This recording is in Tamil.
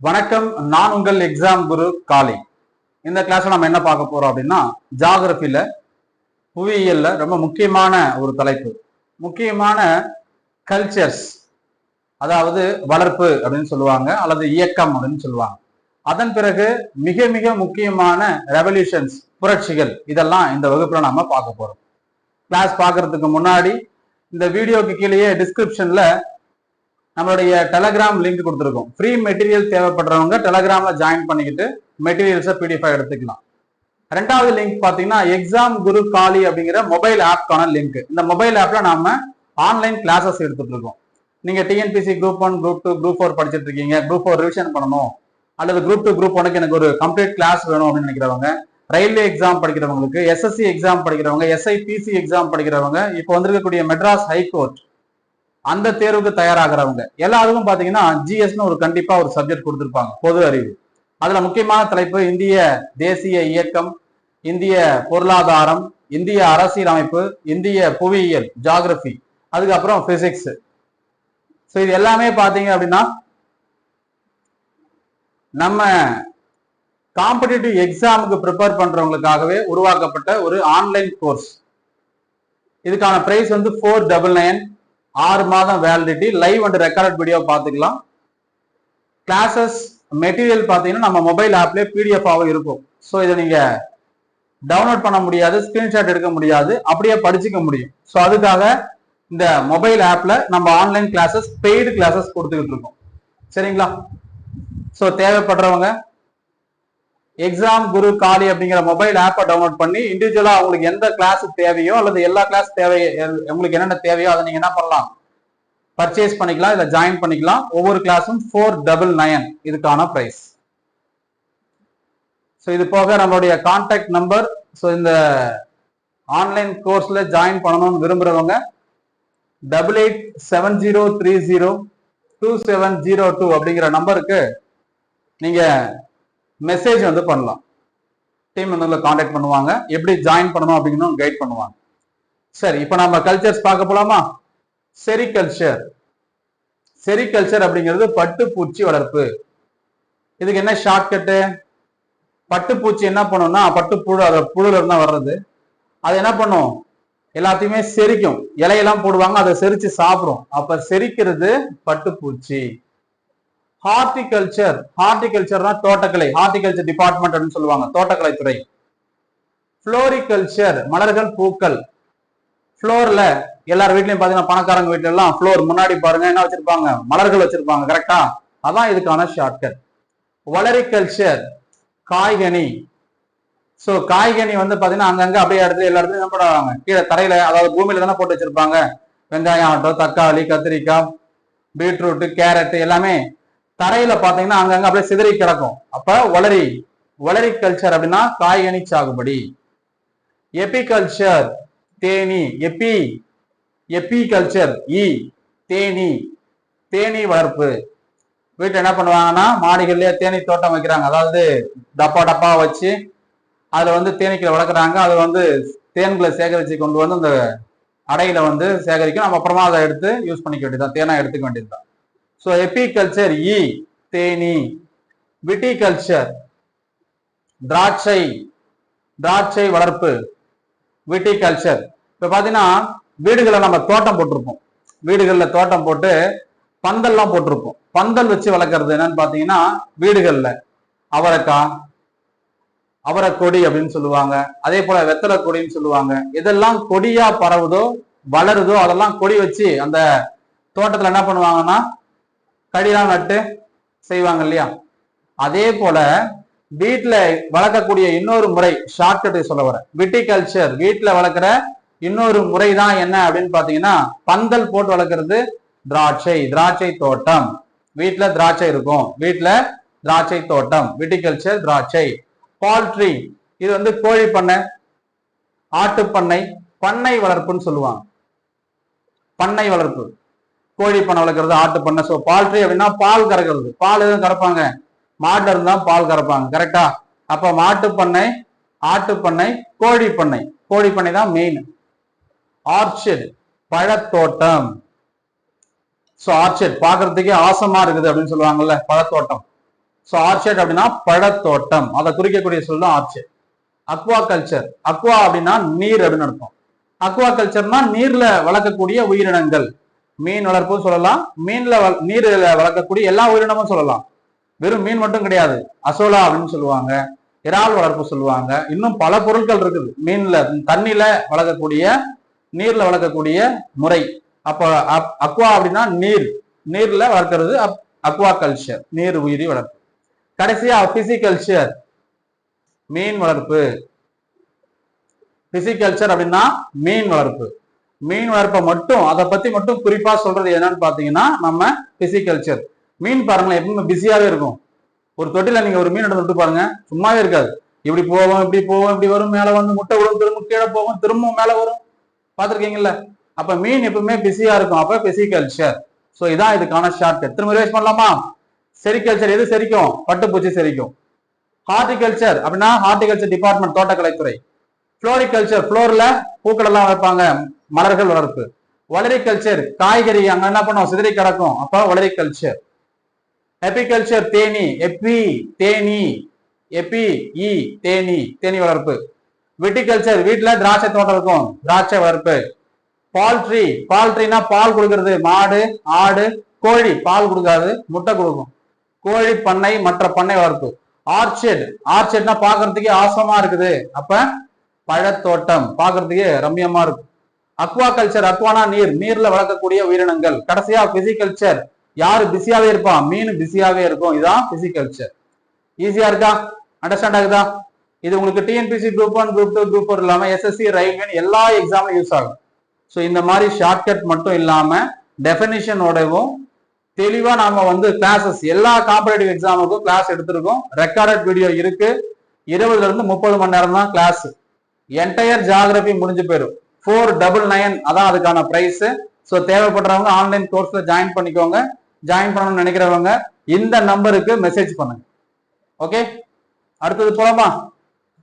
வணக்கம் நான் உங்கள் எக்ஸாம் குரு காளி. இந்த கிளாஸ்ல நம்ம என்ன பார்க்க போறோம் அப்படின்னா ஜாகிரபியில புவியியல்ல ரொம்ப முக்கியமான ஒரு தலைப்பு. முக்கியமான கல்ச்சர்ஸ் அதாவது வளர்ப்பு அப்படின்னு சொல்லுவாங்க அல்லது இயக்கம் அப்படின்னு சொல்லுவாங்க. அதன் பிறகு மிக மிக முக்கியமான ரெவல்யூஷன்ஸ் புரட்சிகள் இதெல்லாம் இந்த வகுப்புல நாம பார்க்க போறோம். கிளாஸ் பார்க்கறதுக்கு முன்னாடி இந்த வீடியோக்கு கீழேயே டிஸ்கிரிப்ஷன்ல நம்மளுடைய டெலகிராம் லிங்க் கொடுத்துருக்கோம். ஃப்ரீ மெட்டீரியல் தேவைப்படுறவங்க டெலகிராமில் ஜாயின் பண்ணிக்கிட்டு மெட்டீரியல்ஸை பிடிஎஃப் எடுத்துக்கலாம். ரெண்டாவது லிங்க் பார்த்தீங்கன்னா எக்ஸாம் குரு காலி அப்படிங்கிற மொபைல் ஆப்க்கான லிங்க் இந்த மொபைல் ஆப்பில் நாம ஆன்லைன் கிளாஸஸ் எடுத்துட்டு இருக்கோம் நீங்கள் TNPSC group one group two group four படிச்சிட்டு இருக்கீங்க குரூப் ஃபோர் ரிவிஷன் பண்ணணும். அல்லது குரூப் டூ குரூப் ஒனுக்கு எனக்கு ஒரு கம்ப்ளீட் கிளாஸ் வேணும் அப்படின்னு நினைக்கிறவங்க ரயில்வே எக்ஸாம் படிக்கிறவங்களுக்கு எஸ்எஸ்சி எக்ஸாம் படிக்கிறவங்க எஸ்ஐபிசி எக்ஸாம் படிக்கிறவங்க இப்போ வந்திருக்கக்கூடிய மெட்ராஸ் ஹைகோர்ட் அந்த தேர்வுக்கு தயாராகிறவங்க. எல்லாருக்கும் பாத்தீங்கன்னா ஜிஎஸ்னு ஒரு கண்டிப்பா ஒரு சப்ஜெக்ட் கொடுத்துருப்பாங்க பொது அறிவு. அதுல முக்கியமான தலைப்பு இந்திய தேசிய இயக்கம் இந்திய பொருளாதாரம் இந்திய அரசியலமைப்பு இந்திய புவியியல் ஜாகிரபி அதுக்கப்புறம் பிசிக்ஸ் ஸோ இது எல்லாமே பார்த்தீங்க அப்படின்னா நம்ம காம்படிட்டிவ் எக்ஸாமுக்கு ப்ரிப்பேர் பண்றவங்களுக்காகவே உருவாக்கப்பட்ட ஒரு ஆன்லைன் கோர்ஸ் இதுக்கான பிரைஸ் வந்து ஃபோர் டபுள் நைன் ஆறு மாதம் validity live and record video பார்த்துக்கலாம். கிளாஸஸ் மெட்டீரியல் பார்த்தீங்கன்னா நம்ம மொபைல் ஆப்லேயே பிடிஎஃபாகவும் இருக்கும். ஸோ இதை நீங்க டவுன்லோட் பண்ண முடியாது ஸ்கிரீன்ஷாட் எடுக்க முடியாது அப்படியே படிச்சுக்க முடியும். ஸோ அதுக்காக இந்த மொபைல் ஆப்ல நம்ம ஆன்லைன் கிளாஸஸ் பெய்டு கிளாஸஸ் கொடுத்துக்கிட்டு இருக்கோம். சரிங்களா? ஸோ தேவைப்படுறவங்க எக்ஸாம் குரு காலி அப்படிங்கிற மொபைல் ஆப்பை டவுன்லோட் பண்ணி இண்டிவிஜுவலா உங்களுக்கு எந்த கிளாஸ் தேவையோ அல்லது எல்லா கிளாஸ் தேவை உங்களுக்கு என்னென்ன தேவையோ அதை நீங்க என்ன பண்ணலாம்? பர்ச்சேஸ் பண்ணிக்கலாம் இல்ல ஜாயின் பண்ணிக்கலாம். ஒவ்வொரு கிளாஸும் ஃபோர் டபுள் நயன் இதுக்கான பிரைஸ் ஸோ இது போக நம்மளுடைய கான்டாக்ட் நம்பர் ஸோ இந்த ஆன்லைன் கோர்ஸ்ல ஜாயின் பண்ணணும்னு விரும்புறவங்க double eight seven zero three zero two seven zero two அப்படிங்கிற நம்பருக்கு நீங்க மெசேஜ் வந்து பண்ணலாம். டீம் வந்து காண்டாக்ட் பண்ணுவாங்க. எப்படி ஜாயின் பண்ணணும் அப்படின்னு கைட் பண்ணுவாங்க. சரி இப்போ நம்ம கல்ச்சர்ஸ் பார்க்க போலாமா? செரிகல்ச்சர் செரிகல்ச்சர் அப்படிங்கிறது பட்டுப்பூச்சி வளர்ப்பு. இதுக்கு என்ன ஷார்ட்கட்டு பட்டுப்பூச்சி என்ன பண்ணும்னா பட்டுப்புழு அதை புழுல இருந்தா வர்றது. அது என்ன பண்ணும்? எல்லாத்தையுமே செரிக்கும். இலையெல்லாம் போடுவாங்க அதை செரிச்சு சாப்பிடும். அப்ப செரிக்கிறது பட்டுப்பூச்சி. ஹார்டிகல்ச்சர் ஹார்டிகல்ச்சர்னா தோட்டக்கலை. ஹார்டிகல்ச்சர் டிபார்ட்மெண்ட் சொல்லுவாங்க. தோட்டக்கலை துறை. ஃப்ளோரிகல்ச்சர் மலர்கள் பூக்கள். ஃப்ளோர்ல எல்லார் வீட்லயும் பாத்தீங்கன்னா பணக்காரங்க வீட்ல எல்லாம் ஃப்ளோர் முன்னாடி பாருங்க. என்ன வச்சிருப்பாங்க? மலர்கள் வச்சிருப்பாங்க. கரெக்டா அதான் இதுக்கான ஷார்ட்கட் வளரிகல்ச்சர் காய்கனி. சோ காய்கனி வந்து பாத்தீங்கன்னா அங்கங்க அப்படியே இடத்துல எல்லா இடத்துலயும் என்ன பண்ணுவாங்க? கீழே தரையில அதாவது பூமியில தானே போட்டு வச்சிருப்பாங்க. வெங்காயம் ஆகட்டும் தக்காளி கத்திரிக்காய் பீட்ரூட் கேரட் எல்லாமே தரையில பாத்தீங்கன்னா அங்கங்க அப்படியே சிதறி கிடக்கும். அப்ப வளரி வளரி கல்ச்சர் அப்படின்னா காய்கனி சாகுபடி. எபிகல்ச்சர் தேனி எப்பி எப்பிகல்ச்சர் இ தேனி தேனீ வளர்ப்பு வீட்டில் என்ன பண்ணுவாங்கன்னா மாடிகள்லயே தேனீ தோட்டம் வைக்கிறாங்க. அதாவது டப்பா டப்பா வச்சு அதுல வந்து தேனீக்களை வளர்க்குறாங்க. அது வந்து தேன்களை சேகரித்து கொண்டு வந்து அந்த அடையில வந்து சேகரிக்கும் நம்ம அப்புறமா அதை எடுத்து யூஸ் பண்ணிக்க வேண்டியதுதான். தேனா எடுத்துக்க வேண்டியதுதான். ஸோ எபிகல்ச்சர் இ தேனி. விட்டிகல்ச்சர் திராட்சை. திராட்சை வளர்ப்பு விட்டிகல்ச்சர் இப்ப பாத்தீங்கன்னா வீடுகளில் நம்ம தோட்டம் போட்டிருப்போம். வீடுகளில் தோட்டம் போட்டு பந்தல்லாம் போட்டிருப்போம். பந்தல் வச்சு வளர்க்கறது என்னன்னு பாத்தீங்கன்னா வீடுகளில். அவரைக்காய் அவரை கொடி அப்படின்னு சொல்லுவாங்க. அதே போல வெத்தலை கொடின்னு சொல்லுவாங்க. எதெல்லாம் கொடியா பரவுதோ வளருதோ அதெல்லாம் கொடி வச்சு அந்த தோட்டத்துல என்ன பண்ணுவாங்கன்னா கடிலாம் நட்டு செய்வாங்க இல்லையா? அதே போல வீட்டுல வளர்க்கக்கூடிய இன்னொரு முறை ஷார்ட்கட் சொல்ல வரேன் விட்டிகல்ச்சர் வீட்டுல வளர்க்குற இன்னொரு முறை தான் என்ன அப்படின்னு பாத்தீங்கன்னா பந்தல் போட்டு வளர்க்கறது திராட்சை திராட்சை தோட்டம். வீட்டுல திராட்சை இருக்கும். வீட்டுல திராட்சை தோட்டம் விட்டிகல்ச்சர் திராட்சை. பால்ட்ரி இது வந்து கோழி பண்ணை ஆட்டு பண்ணை பண்ணை வளர்ப்புன்னு சொல்லுவாங்க. பண்ணை வளர்ப்பு. கோழி பண்ணை வளர்க்குறது ஆட்டு பண்ணை. ஸோ பால்ட்ரி அப்படின்னா பால் கறக்கிறது. பால் எதுவும் கறப்பாங்க? மாட்டில் இருந்தால் பால் கறப்பாங்க. கரெக்டா அப்ப மாட்டு பண்ணை ஆட்டு பண்ணை கோழி பண்ணை. கோழி பண்ணை தான் மெயின் ஆர்ச்சர்டு பழத்தோட்டம். ஸோ ஆர்ச்சர்ட் பார்க்கறதுக்கே ஆசமா இருக்குது அப்படின்னு சொல்லுவாங்கல்ல பழத்தோட்டம். ஸோ ஆர்ச்சர்ட் அப்படின்னா பழத்தோட்டம். அதை குறிக்கக்கூடிய சொல் தான் ஆர்ச்சர்ட் அக்வா கல்ச்சர் அக்வா அப்படின்னா நீர் அப்படின்னு அர்த்தம். அக்வா கல்ச்சர்னா நீர்ல வளர்க்கக்கூடிய உயிரினங்கள். மீன் வளர்ப்பும் சொல்லலாம். மீன்ல வள- நீர்ல வளர்க்கக்கூடிய எல்லா உயிரினமும் சொல்லலாம். வெறும் மீன் மட்டும் கிடையாது. அசோலா அப்படின்னு சொல்லுவாங்க. இறால் வளர்ப்பு சொல்லுவாங்க. இன்னும் பல பொருட்கள் இருக்குது. மீன்ல தண்ணியில வளர்க்கக்கூடிய நீர்ல வளர்க்கக்கூடிய முறை. அப்போ அப்- அக்வா அப்படின்னா நீர். நீர்ல வளர்க்கறது அப்- அக்வா கல்ச்சர் நீர் உயிரி வளர்ப்பு. கடைசியா பிசிகல்ச்சர் மீன் வளர்ப்பு. பிசிகல்ச்சர் அப்படின்னா மீன் வளர்ப்பு. மீன் வளர்ப்பை மட்டும் அதை பத்தி மட்டும் குறிப்பா சொல்றது என்னன்னு பாத்தீங்கன்னா நம்ம பிசிகல்ச்சர் மீன் பாருங்களேன் எப்பவுமே பிஸியாவே இருக்கும். ஒரு தொட்டில நீங்க ஒரு மீன் எடுத்து விட்டு பாருங்க சும்மாவே இருக்காது. இப்படி போவோம் இப்படி போவோம் இப்படி வரும் மேல வந்து முட்டை விடும் திரும்ப கீழே போகும் திரும்பவும் மேல வரும். பாத்திருக்கீங்கல்ல? அப்ப மீன் எப்பவுமே பிஸியா இருக்கும். அப்ப பிசிகல்ச்சர் சோ இதான் இதுக்கான ஷார்ட் திரும்ப ரிவைஸ் பண்ணலாமா? செரிகல்ச்சர் எது செரிக்கும்? பட்டுப்பூச்சி செரிக்கும். ஹார்டிகல்ச்சர் அப்படின்னா ஹார்டிகல்ச்சர் டிபார்ட்மெண்ட் தோட்டக்கலைத்துறை. ஃப்ளோரிகல்ச்சர் ஃப்ளோர்ல பூக்கள் எல்லாம் வைப்பாங்க. மலர்கள் வளர்ப்பு. வளரிகல்ச்சர் காய்கறி அங்க என்ன பண்ணுவோம்? சிதறி கிடக்கும். அப்ப வளரிகல்ச்சர் எபிகல்ச்சர் தேனி. எப்பி தேனி. எப்பி இ e, தேனி. தேனி வளர்ப்பு. விட்டிகல்ச்சர் வீட்டுல திராட்சை தோட்டம் இருக்கும். திராட்சை வளர்ப்பு. பால்ட்ரி பால்ட்ரினா பால் கொடுக்கறது. மாடு ஆடு கோழி பால் கொடுக்காது முட்டை கொடுக்கும். கோழி பண்ணை மற்ற பண்ணை வளர்ப்பு. ஆர்ச்சர்ட் ஆர்ச்சர்ட்னா பாக்குறதுக்கே ஆசமா இருக்குது. அப்ப பழத்தோட்டம் பாக்குறதுக்கே ரம்யமா இருக்கும். அக்வா கல்ச்சர் அக்வானா நீர் நீர்ல வளர்க்கக்கூடிய உயிரினங்கள். கடைசியா பிசிகல்ச்சர். யாரு பிஸியாவே இருப்பான் மீன் பிஸியாவே இருக்கும். இதான் பிசிகல்ச்சர். ஈஸியா இருக்கா? அண்டர்ஸ்டாண்ட் ஆகுதா? இது உங்களுக்கு TNPSC group one group two group four இல்லாம எஸ்எஸ்சி ரயில்வே எல்லா எக்ஸாமும் யூஸ் ஆகும். ஸோ இந்த மாதிரி ஷார்ட்கட் மட்டும் இல்லாம டெஃபினிஷனோடவும் தெளிவா நாம வந்து கிளாஸஸ் எல்லா காம்படேட்டிவ் எக்ஸாமுக்கும் கிளாஸ் எடுத்திருக்கோம். ரெக்கார்டட் வீடியோ இருக்கு. இருபதுல இருந்து முப்பது மணி நேரம் தான் கிளாஸ் என்டையர் ஜாகிரபி முடிஞ்சு போயிடும் ஃபோர் டபுள் நைன் அதான் அதுக்கான ப்ரைஸ் ஸோ தேவைப்படுறவங்க ஆன்லைன் கோர்ஸில் ஜாயின் பண்ணிக்கோங்க. ஜாயின் பண்ணணும்னு நினைக்கிறவங்க இந்த நம்பருக்கு மெசேஜ் பண்ணுங்க. ஓகே அடுத்தது போலாமா?